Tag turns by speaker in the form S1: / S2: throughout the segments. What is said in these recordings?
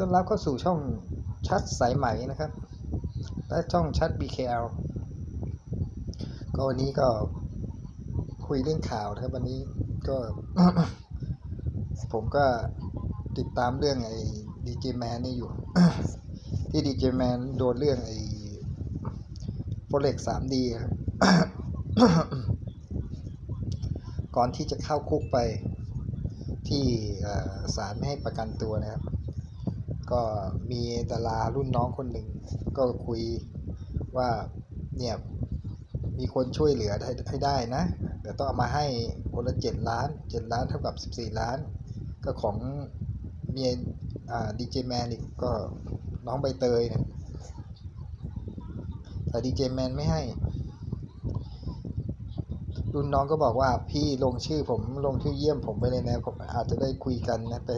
S1: ต้อนรับเข้าสู่ช่องชัดสายไหมนะครับ และช่องชัด BKL ก็วันนี้ก็คุยเรื่องข่าวนะครับ วันนี้ก็ ผมก็ติดตามเรื่องไอ้ดีเจแมนนี่อยู่ ที่ดีเจแมนโดนเรื่องไอ้โฟเล็ก 3D ครับก่อนที่จะเข้าคุกไปที่ศาลไม่ให้ประกันตัวนะครับ ก็มีดารารุ่นน้องคนหนึ่งก็คุยว่าเนี่ยมีคนช่วยเหลือให้ให้ได้นะแต่ต้องเอามาให้คนละเจ็ดล้านเจ็ดล้านเท่ากับสิบสี่ล้าน ก็ของเมียอ่าดีเจแมนอีกก็น้องใบเตยเนี่ยแต่ดีเจแมนไม่ให้ รุ่นน้องก็บอกว่าพี่ลงชื่อผมลงชื่อเยี่ยมผมไปเลยนะผมอาจจะได้คุยกันนะไป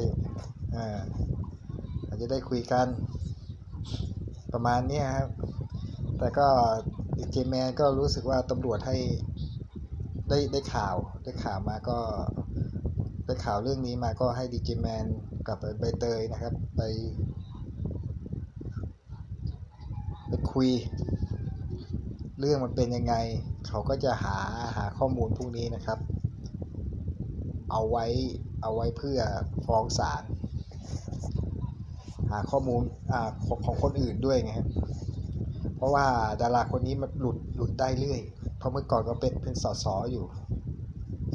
S1: อ่า จะได้คุยกัน ประมาณนี้ครับ แต่ก็ดีเจแมนก็รู้สึกว่าตำรวจให้ได้ได้ข่าวได้ข่าวมาก็ได้ข่าวเรื่องนี้มาก็ให้ดีเจแมนกับใบเตยนะครับ ไปไปคุย เรื่องมันเป็นยังไง เขาก็จะหาหาข้อมูลพวกนี้นะครับ เอาไว้เอาไว้เพื่อฟ้องศาล ข้อมูลอของของคนอื่นด้วยไงครับเพราะว่าดาราคนนี้มันหลุดหลุดได้เรื่อย เพราะเมื่อก่อนก็เป็นเป็นสสอยู่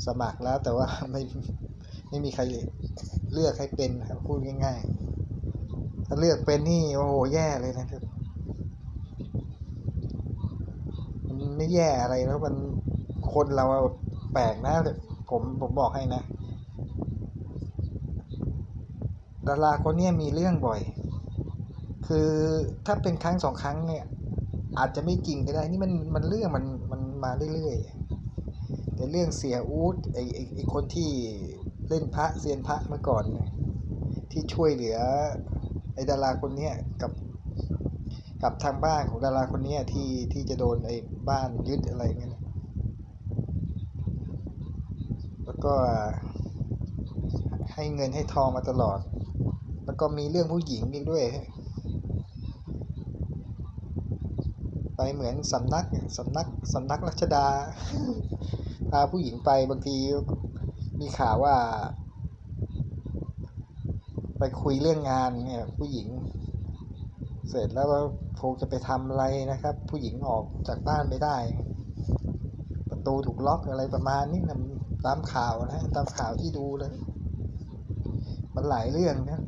S1: สมัครแล้วแต่ว่าไม่ไม่มีใครเลือกให้เป็นครับพูดง่าย ๆ ถ้าเลือกเป็นนี่โอ้โหแย่เลยนะครับมันไม่แย่อะไรแล้วมันคนเราแปลกนะผมผมบอกให้นะ ดาราคนนี้มีเรื่องบ่อย คือถ้าเป็นครั้งสองครั้งเนี่ย อาจจะไม่จริงก็ได้ นี่มันมันเรื่องมันมันมาเรื่อยๆแต่เรื่องเสียอูดไอไอไอคนที่เล่นพระเซียนพระเมื่อก่อนเนี่ยที่ช่วยเหลือไอดาราคนเนี้กับกับทางบ้านของดาราคนนี้ที่ที่จะโดนไอ้บ้านยึดอะไรเงี้ย แล้วก็ให้เงินให้ทองมาตลอด แล้วก็มีเรื่องผู้หญิงอีกด้วย ไปเหมือนสำนักสำนักสำนักรัชดา พาผู้หญิงไปบางทีมีข่าวว่า ไปคุยเรื่องงานเนี่ย ผู้หญิง เสร็จแล้วคงจะไปทำอะไรนะครับ ผู้หญิงออกจากบ้านไม่ได้ ประตูถูกล็อกอะไรประมาณนี้นะตามข่าวนะ ตามข่าวที่ดูเลย มันหลายเรื่องนะ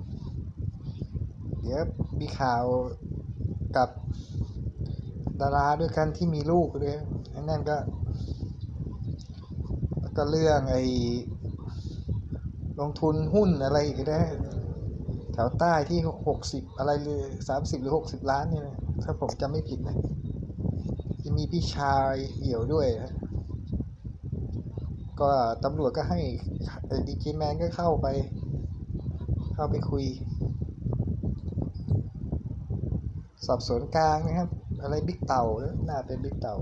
S1: ดี๋ยวมีข่าวกับดาราด้วยกันที่มีลูกเลยนั่นก็แล้วก็เรื่องไอ้ลงทุนหุ้นอะไรอีกนะแถวใต้ที่หกสิบอะไรเลยสามสิบหรือหกสิบล้านเนี่ยนะถ้าผมจำไม่ผิดนะ จะมีพี่ชายเอี่ยวด้วยนะก็ตำรวจก็ให้ดีเจแมนก็เข้าไป เข้าไปคุย สอบสวนกลางนะครับ อะไรบิ๊กเต่านะน่าเป็นบิ๊กเต่า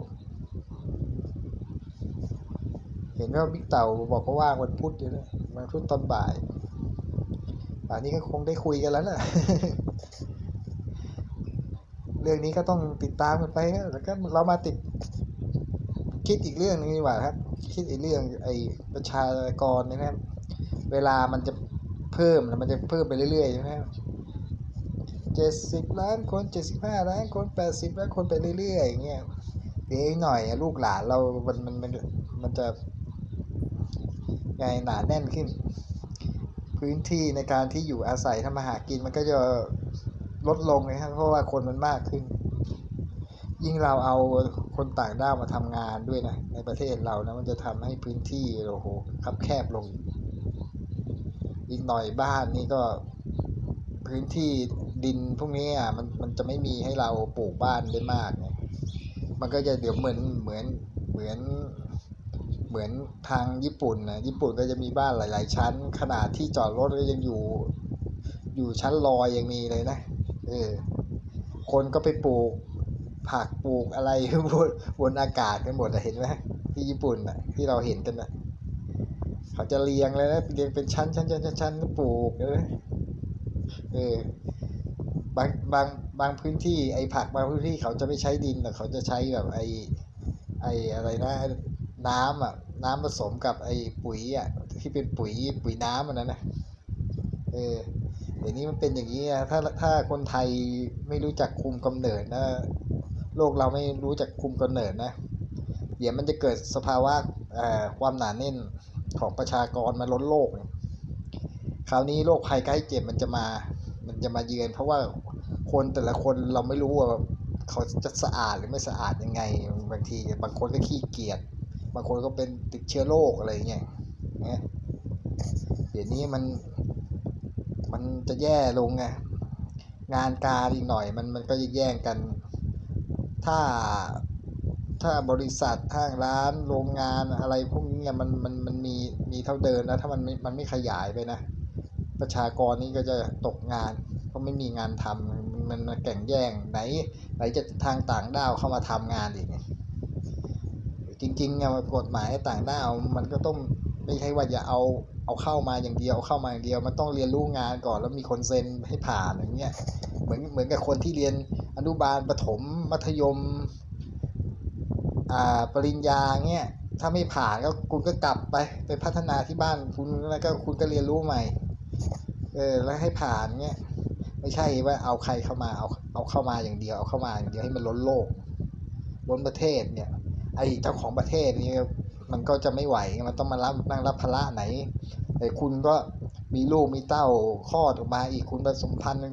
S1: เห็นว่าบิ๊กเต่าบอกว่าว่างวันพุธอยู่นะวันพุธตอนบ่ายป่านนี้ก็คงได้คุยกันแล้วนะเรื่องนี้ก็ต้องติดตามกันไปแล้วก็เรามาติด คิดอีกเรื่องหนึงดีกว่าครับ คิดอีกเรื่องไอ้ประชากรนยนะครับ เวลามันจะเพิ่มแล้วมันจะเพิ่มไปเรื่อยๆใช่ไหมครับ เจ็ดสิบล้านคนเจ็ดสิบห้าล้านคนแปดสิบล้านคนไปเรื่อยๆอย่างเงี้ยเดี๋ยวอีกหน่อยลูกหลานเรามันมันมันมันจะไงหนาแน่นขึ้น พื้นที่ในการที่อยู่อาศัยทำมาหากินมันก็จะลดลงนะครับเพราะว่าคนมันมากขึ้น ยิ่งเราเอาคนต่างด้าวมาทำงานด้วยนะในประเทศเรานะมันจะทำให้พื้นที่โอ้โหคับแคบลง อีกหน่อยบ้านนี่ก็พื้นที่ ดินพวกนี้อะมันมันจะไม่มีให้เราปลูกบ้านได้มากไงมันก็จะเดี๋ยวเหมือนเหมือนเหมือนเหมือนทางญี่ปุ่นนะญี่ปุ่นก็จะมีบ้านหลาย ๆ ชั้น ขนาดที่จอดรถก็ยังอยู่ อยู่ชั้นลอยยังมีเลยนะเออคนก็ไปปลูกผักปลูกอะไรบนบนอากาศกันหมดเห็นไหมที่ญี่ปุ่นอะที่เราเห็นกันอะเขาจะเรียงเลยนะเรียงเป็นชั้นชั้นชั้นชั้นชั้นปลูกเลยเออ บางบางบางพื้นที่ไอ้ผักบางพื้นที่เขาจะไม่ใช้ดินแต่เขาจะใช้แบบไอ้ไอ้อะไรนะน้ำอะน้ำผสมกับไอ้ปุ๋ยอะที่เป็นปุ๋ยปุ๋ยน้ำอันนั้นนะเออเดี๋ยวนี้มันเป็นอย่างนี้อะถ้าถ้าคนไทยไม่รู้จักคุมกำเนิดนะโลกเราไม่รู้จักคุมกำเนิดนะเดี๋ยวมันจะเกิดสภาวะเอ่อความหนาแน่นของประชากรมาล้นโลกเนี่ยคราวนี้โรคภัยไข้เจ็บมันจะมา มันจะมาเยือนเพราะว่าคนแต่ละคนเราไม่รู้ว่าเขาจะสะอาดหรือไม่สะอาดยังไง บางทีบางคนก็ขี้เกียจบางคนก็เป็นติดเชื้อโรคอะไรเงี้ยนะเดี๋ยวนี้มันมันจะแย่ลงไงงานการอีกหน่อยมันมันก็จะแย่งกัน ถ้าถ้าบริษัทห้างร้านโรงงานอะไรพวกนี้เนี่ยมันมันมันมีมีเท่าเดิมนะถ้ามันมันไม่ขยายไปนะ ประชากรนี่ก็จะตกงานเพราะไม่มีงานทำมันมันมาแข่งแย่งไหน ไหนจะทางต่างด้าวเข้ามาทำงานอีกจริงๆเนี่ยกฎหมายต่างด้าวมันก็ต้องไม่ใช่ว่าจะเอาเอาเข้ามาอย่างเดียวเอาเข้ามาอย่างเดียว มันต้องเรียนรู้งานก่อนแล้วมีคนเซ็นให้ผ่านอย่างเงี้ยเหมือนเหมือนกับคนที่เรียนอนุบาลประถมมัธยมอ่าปริญญาเงี้ยถ้าไม่ผ่านก็คุณก็กลับไปไปพัฒนาที่บ้านคุณแล้วก็คุณก็เรียนรู้ใหม่ เออแล้วให้ผ่านเงี้ยไม่ใช่ว่าเอาใครเข้ามาเอาเอาเข้ามาอย่างเดียวเอาเข้ามาอย่างเดียวให้มันล้นโลก ล้นประเทศเนี่ย ไอเจ้าของประเทศนี่มันก็จะไม่ไหวมันต้องมารับนั่งรับภาระไหนแต่คุณก็มีลูกมีเต้าคลอดออกมาอีกคุณผสมพันธุ์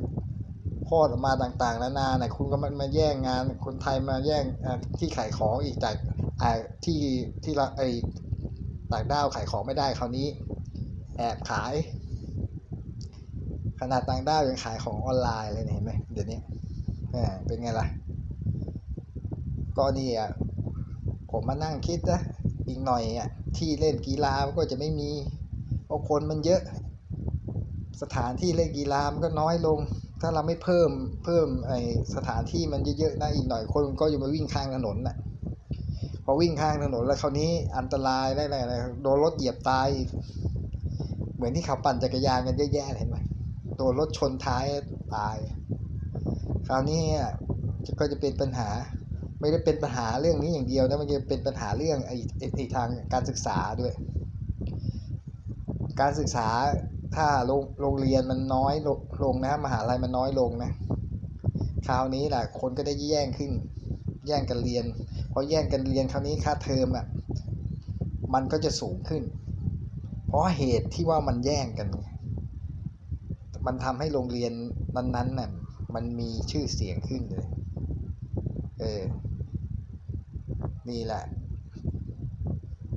S1: คลอดออกมาต่างๆนานาไหนคุณก็มามาแย่งงานคนไทยมาแย่งที่ขายของอีกจากอ่าที่ที่เราไอต่างด้าวขายของไม่ได้คราวนี้ แอบขาย ขนาดต่างด้าวยังขายของออนไลน์เลยเนี่ยเห็นไหมเดี๋ยวนี้อ่เป็นไงล่ะ ก็นี่อะผมมานั่งคิดนะอีกหน่อยอะที่เล่นกีฬามันก็จะไม่มีเพราะคนมันเยอะ สถานที่เล่นกีฬามันก็น้อยลง ถ้าเราไม่เพิ่มเพิ่มไอสถานที่มันเยอะๆนะอีกหน่อยคนก็จะมาวิ่งข้างถนนน่ะพอวิ่งข้างถนนแล้วคราวนี้อันตรายได้อะไรอะไรโดนรถเหยียบตาย เหมือนที่เขาปั่นจักรยานกันเยอะแยะเห็นไหม โดนรถชนท้ายตาย คราวนี้ก็จะเป็นปัญหา ไม่ได้เป็นปัญหาเรื่องนี้อย่างเดียวนะมันจะเป็นปัญหาเรื่องไอ้ไอ้ทางการศึกษาด้วย การศึกษาถ้าโรงเรียนมันน้อยลงลงนะมหาลัยมันน้อยลงนะ คราวนี้แหละคนก็ได้แย่งขึ้น แย่งกันเรียนพอแย่งกันเรียนคราวนี้ค่าเทอมอะมันก็จะสูงขึ้น เพราะเหตุที่ว่ามันแย่งกันไง มันทำให้โรงเรียนนั้นๆน่ะมันมีชื่อเสียงขึ้นเลย เออ นี่แหละ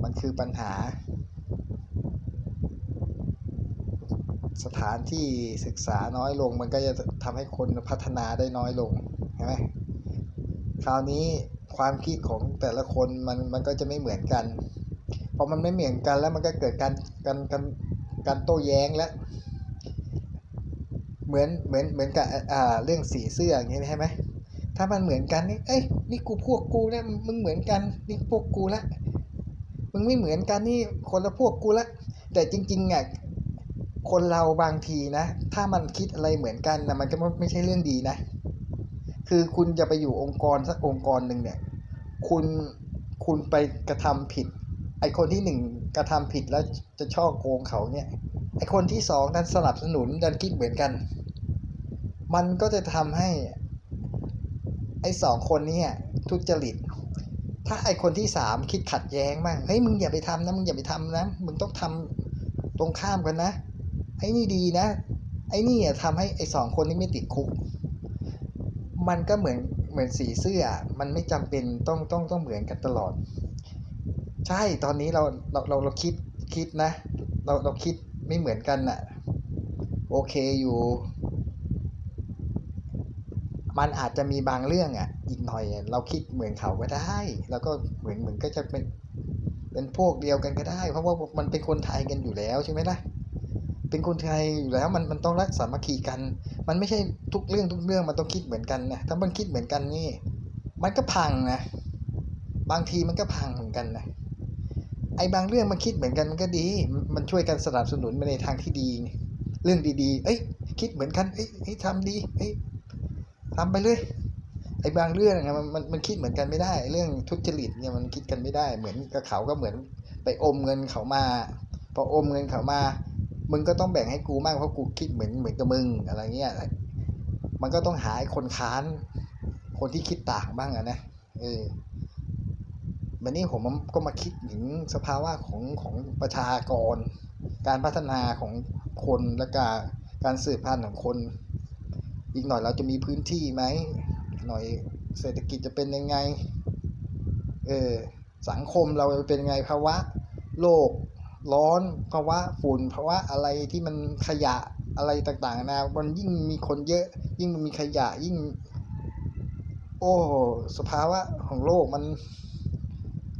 S1: มันคือปัญหา สถานที่ศึกษาน้อยลง มันก็จะทำให้คนพัฒนาได้น้อยลง ใช่ไหมคราวนี้ความคิดของแต่ละคนมันมันก็จะไม่เหมือนกัน พอมันไม่เหมือนกันแล้วมันก็เกิดการการการการโต้แย้งแล้ว เหมือนเหมือนเหมือนกับอ่าเรื่องสีเสื้ออย่างนี้ใช่ไหมถ้ามันเหมือนกันนี่เอ้ยนี่กูพวกกูแล้วมึงเหมือนกันนี่พวกกูละมึงไม่เหมือนกันนี่คนละพวกกูละแต่จริงๆอะคนเราบางทีนะ ถ้ามันคิดอะไรเหมือนกันนะมันก็ไม่ใช่เรื่องดีนะ คือคุณจะไปอยู่องค์กรสักองค์กรหนึ่งเนี่ย คุณคุณไปกระทำผิด ไอคนที่หนึ่งกระทำผิดแล้วจะช่อโกงเขาเนี่ยไอคนที่สองดันสนับสนุนดันคิดเหมือนกัน มันก็จะทำให้ ไอ้สองคนนี้ทุจริต ถ้าไอ้คนที่สามคิดขัดแย้งมากเฮ้ยมึงอย่าไปทำนะมึงอย่าไปทำนะมึงต้องทำตรงข้ามกันนะ ไอ้นี่ดีนะ ไอ้นี่อะทำให้ไอ้สองคนนี้ไม่ติดคุก มันก็เหมือนเหมือนสีเสื้อ มันไม่จำเป็นต้องต้องต้องเหมือนกันตลอด ใช่ตอนนี้เราเราเราเราคิดคิดนะ เราเราคิดไม่เหมือนกันน่ะ โอเคอยู่ มันอาจจะมีบางเรื่องอะ อีกหน่อยเราคิดเหมือนเขาก็ได้ แล้วก็เหมือนเหมือนก็จะเป็นเป็นพวกเดียวกันก็ได้ เพราะว่ามันเป็นคนไทยกันอยู่แล้วใช่ไหมล่ะเป็นคนไทยอยู่แล้วมันมันต้องรักสามัคคีกัน มันไม่ใช่ทุกเรื่องทุกเรื่องมันต้องคิดเหมือนกันนะถ้ามันคิดเหมือนกันนี่ มันก็พังนะบางทีมันก็พังเหมือนกันนะไอ้บางเรื่องมันคิดเหมือนกันมันก็ดี มันช่วยกันสนับสนุนไปในทางที่ดี เรื่องดีๆ เอ้ย คิดเหมือนกัน เอ้ยเอ้ยทำดี เอ้ย ทำไปเลยไอ้บางเรื่องเนี่ยมันมันมันคิดเหมือนกันไม่ได้ เรื่องทุจริตเนี่ยมันคิดกันไม่ได้ เหมือนกับเขาก็เหมือนไปอมเงินเขามา พออมเงินเขามา มึงก็ต้องแบ่งให้กูมากเพราะกูคิดเหมือนเหมือนกับมึงอะไรเงี้ยมันก็ต้องหาคนค้าน คนที่คิดต่างบ้างอะนะเออวันนี้ผมก็มาคิดถึงสภาวะของของประชากร การพัฒนาของคนและการการสืบพันธุ์ของคน อีกหน่อยเราจะมีพื้นที่ไหม หน่อยเศรษฐกิจจะเป็นยังไง เออ สังคมเราจะเป็นยังไงภาวะโลกร้อนภาวะฝุ่นภาวะอะไรที่มันขยะอะไรต่างๆนานะมันยิ่งมีคนเยอะ ยิ่งมันมีขยะยิ่ง โอ้สภาวะของโลกมัน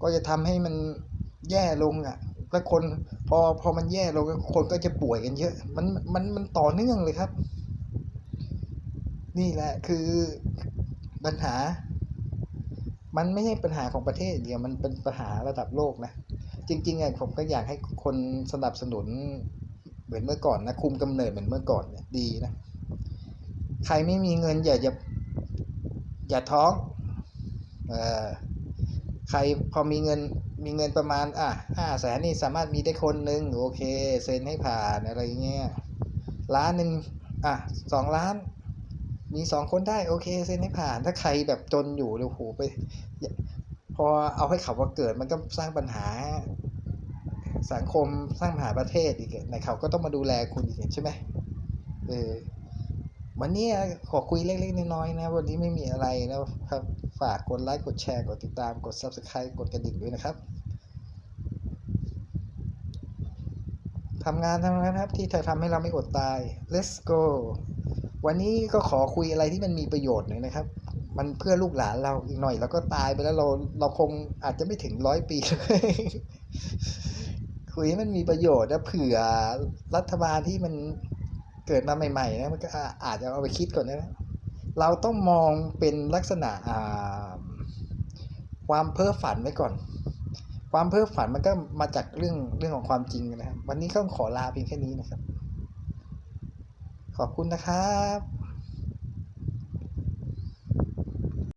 S1: ก็จะทำให้มันแย่ลงอะ แล้วคนพอพอมันแย่ลงคนก็จะป่วยกันเยอะ มันมันมันต่อเนื่องเลยครับ นี่แหละคือปัญหา มันไม่ใช่ปัญหาของประเทศเดียวมันเป็นปัญหาระดับโลกนะ จริงๆอะผมก็อยากให้คนสนับสนุนเหมือนเมื่อก่อนนะคุมกำเนิดเหมือนเมื่อก่อนเนี่ยดีนะ ใครไม่มีเงินอย่าอย่าอย่าท้องเออใครพอมีเงินมีเงินประมาณ อะห้าแสนนี่สามารถมีได้คนหนึ่งโอเค เซ็นให้ผ่านอะไรเงี้ยล้านหนึ่งอะสองล้าน มีสองคนได้โอเคเซ็นให้ผ่าน ถ้าใครแบบจนอยู่เดี๋ยวโหไป พอเอาให้เขาว่าเกิดมันก็สร้างปัญหา สังคมสร้างปัญหาประเทศอีกในเขาก็ต้องมาดูแลคุณอีกใช่ไหมเออวันนี้ขอคุยเล็กๆน้อยๆนะ วันนี้ไม่มีอะไรนะครับ ฝากกดไลค์กดแชร์กดติดตามกด Subscribe กดกระดิ่งด้วยนะครับทำงานทำงานครับ ที่จะทำให้เราไม่อดตาย let's go วันนี้ก็ขอคุยอะไรที่มันมีประโยชน์หน่อยนะครับ มันเพื่อลูกหลานเราอีกหน่อยเราก็ตายไปแล้วเราเราคงอาจจะไม่ถึงร้อยปีคุยให้มันมีประโยชน์นะเผื่อรัฐบาลที่มันเกิดมาใหม่ๆนะมันก็อาจจะเอาไปคิดก่อนนะเราต้องมองเป็นลักษณะความเพ้อฝันไว้ก่อน ความเพ้อฝันมันก็มาจากเรื่องเรื่องของความจริงนะครับ วันนี้ก็ขอลาเพียงแค่นี้นะครับ ขอบคุณนะครับ